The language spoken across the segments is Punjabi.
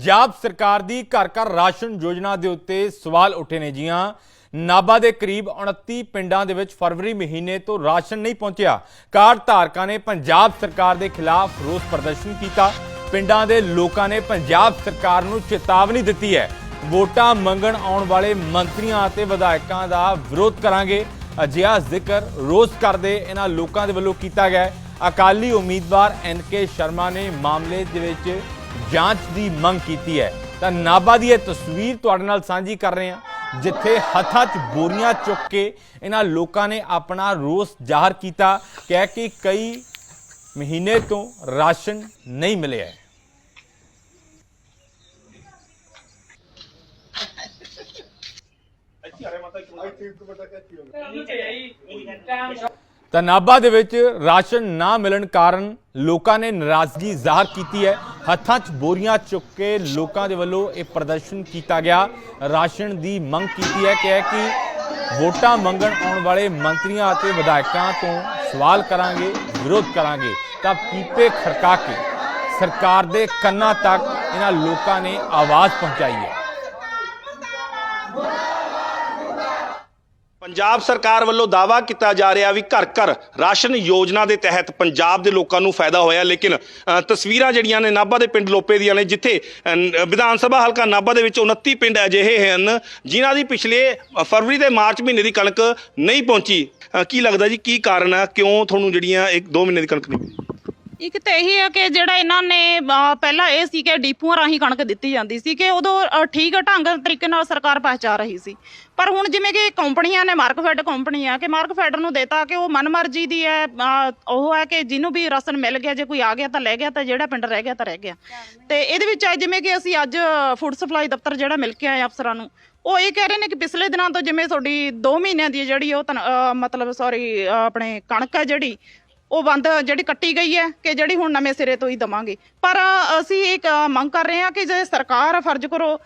ਪੰਜਾਬ ਸਰਕਾਰ ਦੀ ਘਰ ਘਰ ਰਾਸ਼ਨ ਯੋਜਨਾ ਦੇ ਉੱਤੇ ਸਵਾਲ ਉੱਠੇ ਨੇ ਜੀਆਂ। ਨਾਬਾ ਦੇ ਕਰੀਬ 29 ਪਿੰਡਾਂ ਦੇ ਵਿੱਚ ਫਰਵਰੀ ਮਹੀਨੇ ਤੋਂ ਰਾਸ਼ਨ ਨਹੀਂ ਪਹੁੰਚਿਆ। ਕਾਰਡ ਧਾਰਕਾਂ ਨੇ ਪੰਜਾਬ ਸਰਕਾਰ ਦੇ ਖਿਲਾਫ ਰੋਸ ਪ੍ਰਦਰਸ਼ਨ ਕੀਤਾ। ਪਿੰਡਾਂ ਦੇ ਲੋਕਾਂ ਨੇ ਪੰਜਾਬ ਸਰਕਾਰ ਨੂੰ ਚੇਤਾਵਨੀ ਦਿੱਤੀ ਹੈ। ਵੋਟਾਂ ਮੰਗਣ ਆਉਣ ਵਾਲੇ ਮੰਤਰੀਆਂ ਅਤੇ ਵਿਧਾਇਕਾਂ ਦਾ ਵਿਰੋਧ ਕਰਾਂਗੇ। ਅਜਿਹਾ ਜ਼ਿਕਰ ਰੋਜ਼ ਕਰਦੇ ਇਹਨਾਂ ਲੋਕਾਂ ਦੇ ਵੱਲੋਂ ਕੀਤਾ ਗਿਆ ਅਕਾਲੀ ਉਮੀਦਵਾਰ ਐਨ ਕੇ ਸ਼ਰਮਾ ਨੇ ਮਾਮਲੇ ਦੇ ਵਿੱਚ ਜਾਂਚ ਦੀ ਮੰਗ ਕੀਤੀ ਹੈ। ਤਾਂ ਨਾਬਾ ਦੀ ਇਹ ਤਸਵੀਰ ਤੁਹਾਡੇ ਨਾਲ ਸਾਂਝੀ ਕਰ ਰਹੇ ਹਾਂ ਜਿੱਥੇ ਹੱਥਾਂ 'ਚ ਬੋਰੀਆਂ ਚੁੱਕ ਕੇ ਇਹਨਾਂ ਲੋਕਾਂ ਨੇ ਆਪਣਾ ਰੋਸ ਜ਼ਾਹਰ ਕੀਤਾ ਕਹਿ ਕਿ ਕਈ ਮਹੀਨੇ ਤੋਂ ਰਾਸ਼ਨ ਨਹੀਂ ਮਿਲਿਆ ਹੈ। ਤਾਂ ਨਾਭਾ ਦੇ ਵਿੱਚ ਰਾਸ਼ਨ ਨਾ ਮਿਲਣ ਕਾਰਨ ਲੋਕਾਂ ਨੇ ਨਾਰਾਜ਼ਗੀ ਜ਼ਾਹਰ ਕੀਤੀ ਹੈ। ਹੱਥਾਂ 'ਚ ਬੋਰੀਆਂ ਚੁੱਕ ਕੇ ਲੋਕਾਂ ਦੇ ਵੱਲੋਂ ਇਹ ਪ੍ਰਦਰਸ਼ਨ ਕੀਤਾ ਗਿਆ। ਰਾਸ਼ਨ ਦੀ ਮੰਗ ਕੀਤੀ ਹੈ ਕਿ ਹੈ ਕਿ ਵੋਟਾਂ ਮੰਗਣ ਆਉਣ ਵਾਲੇ ਮੰਤਰੀਆਂ ਅਤੇ ਵਿਧਾਇਕਾਂ ਤੋਂ ਸਵਾਲ ਕਰਾਂਗੇ, ਵਿਰੋਧ ਕਰਾਂਗੇ, ਤਾਂ ਪੀਪੇ ਖੜਕਾ ਕੇ ਸਰਕਾਰ ਦੇ ਕੰਨਾਂ ਤੱਕ ਇਹਨਾਂ ਲੋਕਾਂ ਨੇ ਆਵਾਜ਼ ਪਹੁੰਚਾਈ ਹੈ। ਪੰਜਾਬ ਸਰਕਾਰ ਵੱਲੋਂ ਦਾਵਾ ਕੀਤਾ ਜਾ ਰਿਹਾ ਵੀ ਘਰ ਘਰ ਰਾਸ਼ਨ ਯੋਜਨਾ ਦੇ ਤਹਿਤ ਪੰਜਾਬ ਦੇ ਲੋਕਾਂ ਨੂੰ ਫਾਇਦਾ ਹੋਇਆ ਲੇਕਿਨ ਅ, ਤਸਵੀਰਾਂ ਜਿਹੜੀਆਂ ਨੇ ਨਾਭਾ ਦੇ ਪਿੰਡ ਲੋਪੇ ਦੀਆਂ ਨੇ ਜਿੱਥੇ ਅ, ਨ- ਵਿਧਾਨ ਸਭਾ ਹਲਕਾ ਨਾਭਾ ਦੇ ਵਿੱਚ 29 ਪਿੰਡ ਅਜਿਹੇ ਹਨ ਜਿਨ੍ਹਾਂ ਦੀ ਪਿਛਲੇ ਅ, ਫਰਵਰੀ ਤੇ ਮਾਰਚ ਮਹੀਨੇ ਦੀ ਕਣਕ ਨਹੀਂ ਪਹੁੰਚੀ। ਅ, ਕੀ ਲੱਗਦਾ ਜੀ ਕੀ ਕਾਰਨ ਹੈ ਕਿਉਂ ਤੁਹਾਨੂੰ ਜਿਹੜੀਆਂ ਇੱਕ ਦੋ ਮਹੀਨੇ ਦੀ ਕਣਕ ਨਹੀਂ ਇੱਕ ਤਾਂ ਇਹੀ ਹੈ ਕਿ ਜਿਹੜਾ ਇਹਨਾਂ ਨੇ ਅਹ, ਪਹਿਲਾਂ ਇਹ ਸੀ ਕਿ ਡੀਪੂਆਂ ਰਾਹੀਂ ਕਣਕ ਦਿੱਤੀ ਜਾਂਦੀ ਸੀ ਕਿ ਉਦੋਂ ਅਹ, ਠੀਕ ਢੰਗ ਤਰੀਕੇ ਨਾਲ ਸਰਕਾਰ ਪਹੁੰਚਾ ਰਹੀ ਸੀ। ਪਰ ਹੁਣ ਜਿਵੇਂ ਕਿ ਕੰਪਨੀਆਂ ਨੇ ਮਾਰਕਫੈਡ ਕੰਪਨੀ ਆ ਕਿ ਮਾਰਕਫੈਡ ਨੂੰ ਦੇਤਾ ਕਿ ਉਹ ਮਨਮਰਜ਼ੀ ਦੀ ਹੈ ਅਹ, ਉਹ ਹੈ ਕਿ ਜਿਹਨੂੰ ਵੀ ਰਸਨ ਮਿਲ ਗਿਆ ਜੇ ਕੋਈ ਆ ਗਿਆ ਤਾਂ ਲੈ ਗਿਆ ਤਾਂ ਜਿਹੜਾ ਪਿੰਡ ਰਹਿ ਗਿਆ ਤਾਂ ਰਹਿ ਗਿਆ। ਤੇ ਇਹਦੇ ਵਿੱਚ ਅੱਜ ਜਿਵੇਂ ਕਿ ਅਸੀਂ ਅੱਜ ਫੂਡ ਸਪਲਾਈ ਦਫ਼ਤਰ ਜਿਹੜਾ ਮਿਲ ਕੇ ਆਏ ਅਫਸਰਾਂ ਨੂੰ ਉਹ ਇਹ ਕਹਿ ਰਹੇ ਨੇ ਕਿ ਪਿਛਲੇ ਦਿਨਾਂ ਤੋਂ ਜਿਵੇਂ ਤੁਹਾਡੀ 2 ਮਹੀਨਿਆਂ ਦੀ ਜਿਹੜੀ ਉਹ ਤਨ- ਅਹ, ਮਤਲਬ ਸੌਰੀ ਆਪਣੇ ਕਣਕ ਹੈ ਜਿਹੜੀ ਉਹ ਬੰਦ ਜਿਹੜੀ ਕੱਟੀ ਗਈ ਹੈ ਕਿ ਜਿਹੜੀ ਹੁਣ ਨਵੇਂ ਸਿਰੇ ਤੋਂ ਹੀ ਦਵਾਂਗੇ। ਪਰ ਅਸੀਂ ਇੱਕ ਮੰਗ ਕਰ ਰਹੇ ਹਾਂ ਕਿ ਜੇ ਸਰਕਾਰ ਫਰਜ਼ ਕਰੋ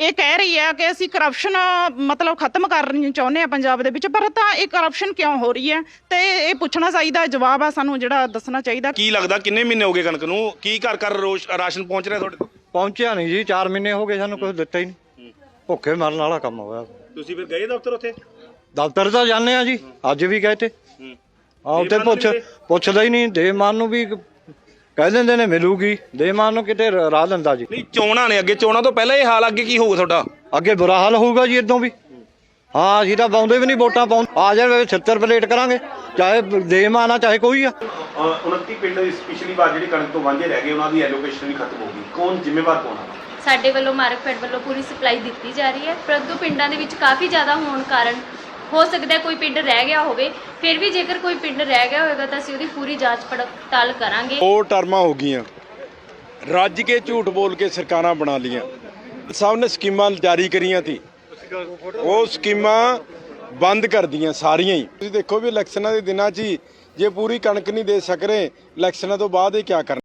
ਇਹ ਕਹਿ ਰਹੀ ਹੈ ਕਿ ਅਸੀਂ ਕਰਪਸ਼ਨ ਮਤਲਬ ਖਤਮ ਕਰਨੀ ਚਾਹੁੰਦੇ ਆ ਪੰਜਾਬ ਦੇ ਵਿੱਚ ਪਰ ਤਾਂ ਇਹ ਕਰਪਸ਼ਨ ਕਿਉਂ ਹੋ ਰਹੀ ਹੈ? ਤੇ ਇਹ ਪੁੱਛਣਾ ਚਾਹੀਦਾ ਜਵਾਬ ਆ ਸਾਨੂੰ ਜਿਹੜਾ ਦੱਸਣਾ ਚਾਹੀਦਾ। ਕੀ ਲੱਗਦਾ ਕਿੰਨੇ ਮਹੀਨੇ ਹੋ ਗਏ ਕਣਕ ਨੂੰ? ਕੀ ਘਰ ਘਰ ਰੋਸ਼- ਰਾਸ਼ਨ ਪਹੁੰਚ ਰਿਹਾ ਤੁਹਾਡੇ ਤੱਕ? ਪਹੁੰਚਿਆ ਨਹੀਂ ਜੀ 4 ਮਹੀਨੇ ਹੋ ਗਏ ਸਾਨੂੰ ਕੁਝ ਦਿੱਤਾ ਹੀ ਨਹੀਂ। ਭੁੱਖੇ ਮਰਨ ਵਾਲਾ ਕੰਮ ਹੋਇਆ। ਤੁਸੀਂ ਫਿਰ ਗਏ ਦਫ਼ਤਰ ਉੱਥੇ? ਦਫ਼ਤਰ ਤਾਂ ਜਾਂਦੇ ਆ ਜੀ ਅੱਜ ਵੀ ਗਏ ਤੇ। ਹੂੰ। ਆ ਉੱਥੇ ਦੇਮਾਨ ਪੁੱਛ ਪੁੱਛਦਾ ਹੀ ਨਹੀਂ ਦੇਮਾਨ ਨੂੰ ਵੀ ਕਹਿ ਦਿੰਦੇ ਨੇ ਮਿਲੂਗੀ ਦੇਮਾਨ ਨੂੰ ਕਿਤੇ ਰ- ਰਾਹ ਦਿੰਦਾ ਜੀ। ਨਹੀਂ ਚੋਣਾਂ ਨੇ ਅੱਗੇ ਚੋਣਾਂ ਤੋਂ ਪਹਿਲਾਂ ਇਹ ਹਾਲ ਅੱਗੇ ਕੀ ਹੋਊਗਾ ਤੁਹਾਡਾ? ਅੱਗੇ ਬੁਰਾ ਹਾਲ ਹੋਊਗਾ ਜੀ ਇਦੋਂ ਵੀ। ਹਾਂ ਅਸੀਂ ਤਾਂ ਪਾਉਂਦੇ ਵੀ ਨਹੀਂ ਵੋਟਾਂ ਪਾਉਂ ਆ ਜਾਵੇ 76 ਪਲੇਟ ਕਰਾਂਗੇ। ਚਾਹੇ ਦੇਮਾਨ ਆ ਚਾਹੇ ਕੋਈ ਆ। 29 ਪਿੰਡ ਪਿਛਲੀ ਵਾਰ ਜਿਹੜੀ ਕਣਕ ਤੋਂ ਵਾਂਝੇ ਰਹਿ ਗਏ ਉਹਨਾਂ ਦੀ ਐਲੋਕੇਸ਼ਨ ਵੀ ਖਤਮ ਹੋ ਗਈ। ਕੌਣ ਜ਼ਿੰਮੇਵਾਰ ਕੌਣ ਆ? ਸਾਡੇ ਵੱਲੋਂ ਮਾਰਕਫੈਡ ਵੱਲੋਂ ਪੂਰੀ ਸਪਲਾਈ ਦਿੱਤੀ ਜਾ ਰਹੀ ਹੈ। ਪਰੰਤੂ ਪਿੰਡਾਂ ਦੇ ਵਿੱਚ ਕਾਫੀ ਜ਼ਿਆਦਾ ਹੋਣ ਕਾਰਨ ਹੋ ਸਕਦਾ ਕੋਈ ਪਿੰਡ ਰਹਿ ਗਿਆ ਹੋਵੇ, ਫਿਰ ਵੀ ਜੇਕਰ ਕੋਈ ਪਿੰਡ ਰਹਿ ਗਿਆ ਹੋਵੇਗਾ ਤਾਂ ਅਸੀਂ ਉਹਦੀ ਪੂਰੀ ਜਾਂਚ ਪੜਤਾਲ ਕਰਾਂਗੇ। ਉਹ ਟਰਮਾਂ ਹੋ ਗਈਆਂ। ਰੱਜ ਕੇ ਝੂਠ ਬੋਲ ਕੇ ਸਰਕਾਰਾਂ ਬਣਾ ਲੀਆਂ ਸਭ ਨੇ ਸਕੀਮਾਂ ਜਾਰੀ ਕਰੀਆਂ ਸੀ ਉਹ ਸਕੀਮਾਂ ਬੰਦ ਕਰਦੀਆਂ ਸਾਰੀਆਂ ਹੀ। ਤੁਸੀਂ ਦੇਖੋ ਵੀ ਇਲੈਕਸ਼ਨਾਂ ਦੇ ਦਿਨਾਂ 'ਚ ਹੀ ਜੇ ਪੂਰੀ ਕਣਕ ਨਹੀਂ ਦੇ ਸਕ ਰਹੇ, ਇਲੈਕਸ਼ਨਾਂ ਤੋਂ ਬਾਅਦ ਇਹ ਕੀ ਕਰਨਾ?